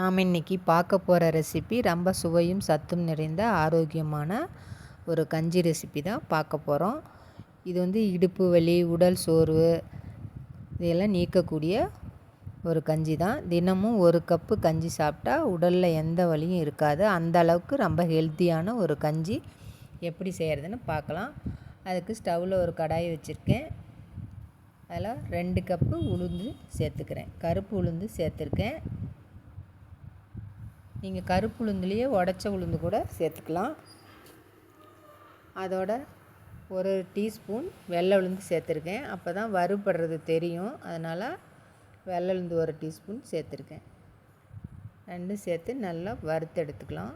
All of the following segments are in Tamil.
நாம் இன்றைக்கி பார்க்க போகிற ரெசிபி ரொம்ப சுவையும் சத்தும் நிறைந்த ஆரோக்கியமான ஒரு கஞ்சி ரெசிபி தான் பார்க்க போகிறோம். இது வந்து இடுப்பு வலி உடல் சோர்வு இதெல்லாம் நீக்கக்கூடிய ஒரு கஞ்சி தான். தினமும் ஒரு கப்பு கஞ்சி சாப்பிட்டா உடலில் எந்த வலியும் இருக்காது. அந்த அளவுக்கு ரொம்ப ஹெல்த்தியான ஒரு கஞ்சி எப்படி செய்கிறதுன்னு பார்க்கலாம். அதுக்கு ஸ்டவ்வில் ஒரு கடாய் வச்சுருக்கேன். அதில் ரெண்டு கப்பு உளுந்து சேர்த்துக்கிறேன். கருப்பு உளுந்து சேர்த்துருக்கேன். நீங்கள் கருப்பு உளுந்துலேயே உடச்ச உளுந்து கூட சேர்த்துக்கலாம். அதோட ஒரு டீஸ்பூன் வெள்ளை உளுந்து சேர்த்துருக்கேன். அப்போ தான் வறுபடுறது தெரியும். அதனால் வெள்ளை உளுந்து ஒரு டீஸ்பூன் சேர்த்துருக்கேன். ரெண்டும் சேர்த்து நல்லா வறுத்து எடுத்துக்கலாம்.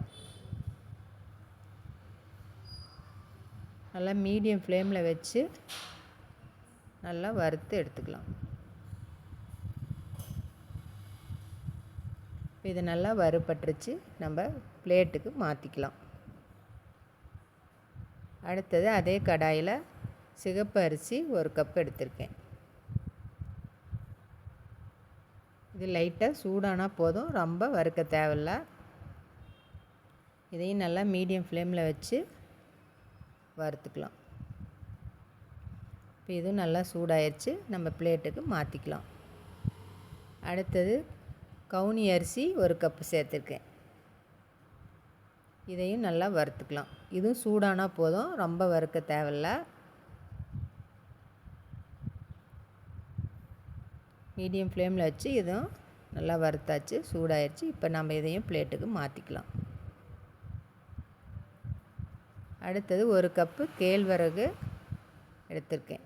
நல்லா மீடியம் ஃப்ளேமில் வச்சு நல்லா வறுத்து எடுத்துக்கலாம். இது நல்லா வறுபட்டுருச்சு. நம்ம பிளேட்டுக்கு மாற்றிக்கலாம் அடுத்தது அதே கடாயில் சிகப்பு அரிசி ஒரு கப் எடுத்திருக்கேன். இது லைட்டாக சூடானால் போதும். ரொம்ப வறுக்க தேவையில்ல. இதையும் நல்லா மீடியம் ஃப்ளேமில் வச்சு வறுத்துக்கலாம். இப்போ இதுவும் நல்லா சூடாயிருச்சு. நம்ம பிளேட்டுக்கு மாற்றிக்கலாம் அடுத்தது கவுனி அரிசி ஒரு கப்பு சேர்த்துருக்கேன். இதையும் நல்லா வறுத்துக்கலாம். இதுவும் சூடானால் போதும். ரொம்ப வறுக்க தேவையில்ல. மீடியம் ஃப்ளேமில் வச்சு இதுவும் நல்லா வறுத்தாச்சு. சூடாயிடுச்சு இப்போ நம்ம இதையும் பிளேட்டுக்கு மாற்றிக்கலாம் அடுத்தது ஒரு கப்பு கேழ்வரகு எடுத்திருக்கேன்.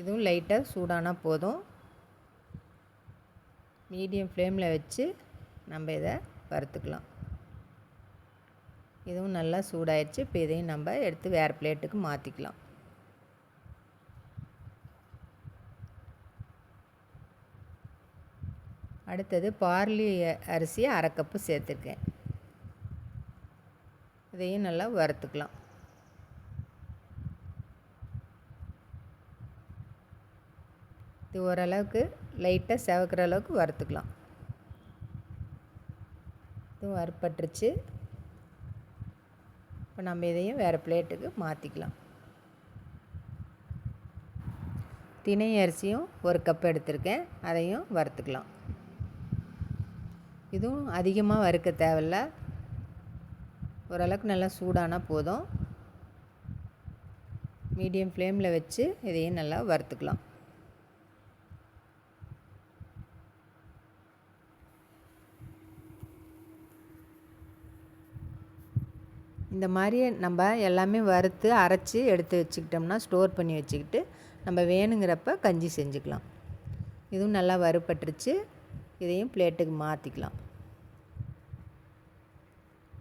இதுவும் லைட்டாக சூடானால் போதும். மீடியம் ஃப்ளேமில் வச்சு நம்ம இதை வறுத்துக்கலாம். இதுவும் நல்லா சூடாயிடுச்சு. இப்போ இதையும் நம்ம எடுத்து வேறு பிளேட்டுக்கு மாற்றிக்கலாம் அடுத்தது பார்லி அரிசியை அரை கப்பு சேர்த்துருக்கேன். இதையும் நல்லா வறுத்துக்கலாம். இது ஓரளவுக்கு லைட்டாக செவக்கிற அளவுக்கு வறுத்துக்கலாம். இதுவும் வறுப்பட்டுருச்சு இப்போ நம்ம இதையும் வேறு பிளேட்டுக்கு மாற்றிக்கலாம். தினை அரிசியும் ஒரு கப் எடுத்திருக்கேன். அதையும் வறுத்துக்கலாம். இதுவும் அதிகமாக வறுக்க தேவையில்ல. ஓரளவுக்கு நல்லா சூடானால் போதும். மீடியம் ஃப்ளேமில் வச்சு இதையும் நல்லா வறுத்துக்கலாம். இந்த மாதிரி நம்ம எல்லாமே வறுத்து அரைச்சி எடுத்து வச்சுக்கிட்டோம்னா ஸ்டோர் பண்ணி வச்சுக்கிட்டு நம்ம வேணுங்கிறப்ப கஞ்சி செஞ்சுக்கலாம். இதுவும் நல்லா வறுப்பட்டுருச்சு இதையும் பிளேட்டுக்கு மாற்றிக்கலாம்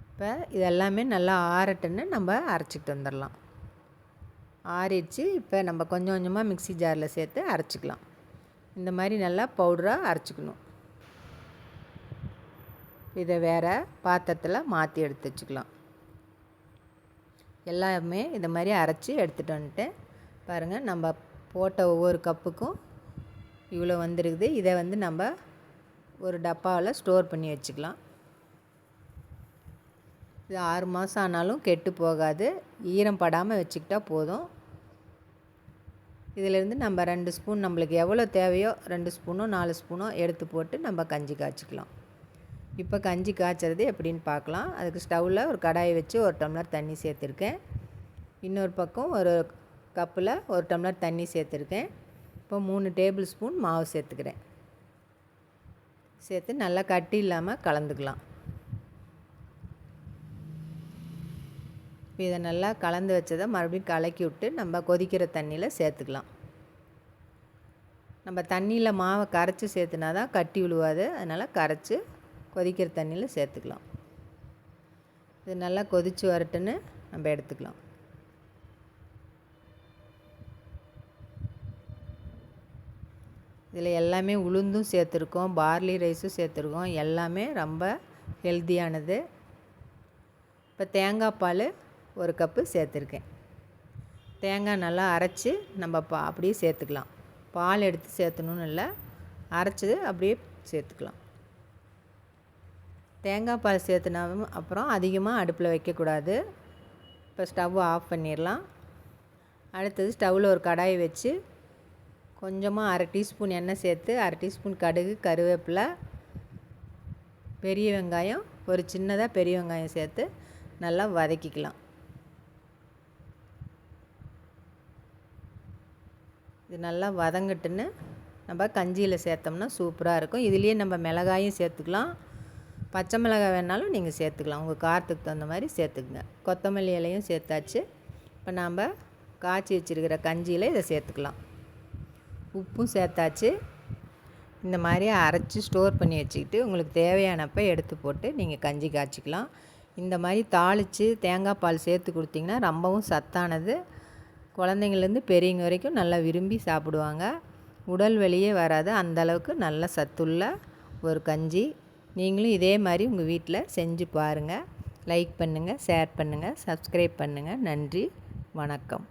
இப்போ இதெல்லாமே நல்லா ஆறட்டுன்னு நம்ம அரைச்சிக்கிட்டு வந்துடலாம். ஆறிடுச்சு. இப்போ நம்ம கொஞ்சம் கொஞ்சமாக மிக்சி ஜாரில் சேர்த்து அரைச்சிக்கலாம். இந்த மாதிரி நல்லா பவுடராக அரைச்சிக்கணும். இதை வேறு பாத்திரத்தில் மாற்றி எடுத்து வச்சுக்கலாம். எல்லாமே இந்த மாதிரி அரைச்சி எடுத்துகிட்டு வந்துட்டேன். பாருங்கள் நம்ம போட்ட ஒவ்வொரு கப்புக்கும் இவ்வளோ வந்துருக்குது. இதை வந்து நம்ம ஒரு டப்பாவில் ஸ்டோர் பண்ணி வச்சுக்கலாம். இது ஆறு மாதம் ஆனாலும் கெட்டு போகாது. ஈரம் படாமல் வச்சுக்கிட்டா போதும். இதிலேருந்து நம்ம ரெண்டு ஸ்பூன் நம்மளுக்கு எவ்வளோ தேவையோ ரெண்டு ஸ்பூனோ நாலு ஸ்பூனோ எடுத்து போட்டு நம்ம கஞ்சி காய்ச்சிக்கலாம். இப்போ கஞ்சி காய்ச்சறது எப்படின்னு பார்க்கலாம். அதுக்கு ஸ்டவ்வில் ஒரு கடாயை வச்சு ஒரு டம்ளர் தண்ணி சேர்த்துருக்கேன். இன்னொரு பக்கம் ஒரு கப்பில் ஒரு டம்ளர் தண்ணி சேர்த்துருக்கேன். இப்போ மூணு டேபிள் ஸ்பூன் மாவு சேர்த்துக்கிறேன். சேர்த்து நல்லா கட்டி இல்லாமல் கலந்துக்கலாம். இப்போ இதை நல்லா கலந்து வச்சதை மறுபடியும் கலக்கி விட்டு நம்ம கொதிக்கிற தண்ணியில் சேர்த்துக்கலாம். நம்ம தண்ணியில் மாவை கரைச்சி சேர்த்துனா தான் கட்டி விழுவாது. அதனால் கரைச்சி கொதிக்கிற தண்ணியில் சேர்த்துக்கலாம். இது நல்லா கொதித்து வரட்டுன்னு நம்ம எடுத்துக்கலாம். இதில் எல்லாமே உளுந்தும் சேர்த்துருக்கோம் பார்லி ரைஸும் சேர்த்துருக்கோம். எல்லாமே ரொம்ப ஹெல்த்தியானது இப்போ தேங்காய் பால் ஒரு கப்பு சேர்த்துருக்கேன். தேங்காய் நல்லா அரைச்சி நம்ம பா அப்படியே சேர்த்துக்கலாம். பால் எடுத்து சேர்த்தணுன்னு இல்லை அரைச்சி அப்படியே சேர்த்துக்கலாம். தேங்காய் பால் சேர்த்துனாலும் அப்புறம் அதிகமாக அடுப்பில் வைக்கக்கூடாது. இப்போ ஸ்டவ் ஆஃப் பண்ணிடலாம். அடுத்தது ஸ்டவ்வில் ஒரு கடாயை வச்சு கொஞ்சமாக அரை டீஸ்பூன் எண்ணெய் சேர்த்து அரை டீஸ்பூன் கடுகு கருவேப்பிலை பெரிய வெங்காயம் ஒரு சின்னதாக பெரிய வெங்காயம் சேர்த்து நல்லா வதக்கிக்கலாம். இது நல்லா வதங்கட்டுன்னு நம்ம கஞ்சியில் சேர்த்தோம்னா சூப்பராக இருக்கும். இதுலேயே நம்ம மிளகாயும் சேர்த்துக்கலாம். பச்சை மிளகாய் வேணாலும் நீங்கள் சேர்த்துக்கலாம். உங்கள் காரத்துக்கு தகுந்த மாதிரி சேர்த்துக்குங்க. கொத்தமல்லி இலையும் சேர்த்தாச்சு. இப்போ நாம் காய்ச்சி வச்சுருக்கிற கஞ்சியில் இதை சேர்த்துக்கலாம். உப்பும் சேர்த்தாச்சு. இந்த மாதிரி அரைச்சி ஸ்டோர் பண்ணி வச்சுக்கிட்டு உங்களுக்கு தேவையானப்போ எடுத்து போட்டு நீங்கள் கஞ்சி காய்ச்சிக்கலாம். இந்த மாதிரி தாளித்து தேங்காய் பால் சேர்த்து கொடுத்திங்கன்னா ரொம்பவும் சத்தானது. குழந்தைங்கள்லேருந்து பெரியவங்க வரைக்கும் நல்லா விரும்பி சாப்பிடுவாங்க. உடல் வெளியே வராது. அந்தளவுக்கு நல்ல சத்துள்ள ஒரு கஞ்சி. நீங்களும் இதே மாதிரி உங்கள் வீட்டில் செஞ்சு பாருங்கள் லைக் பண்ணுங்கள் ஷேர் பண்ணுங்கள் சப்ஸ்கிரைப் பண்ணுங்கள் நன்றி வணக்கம்.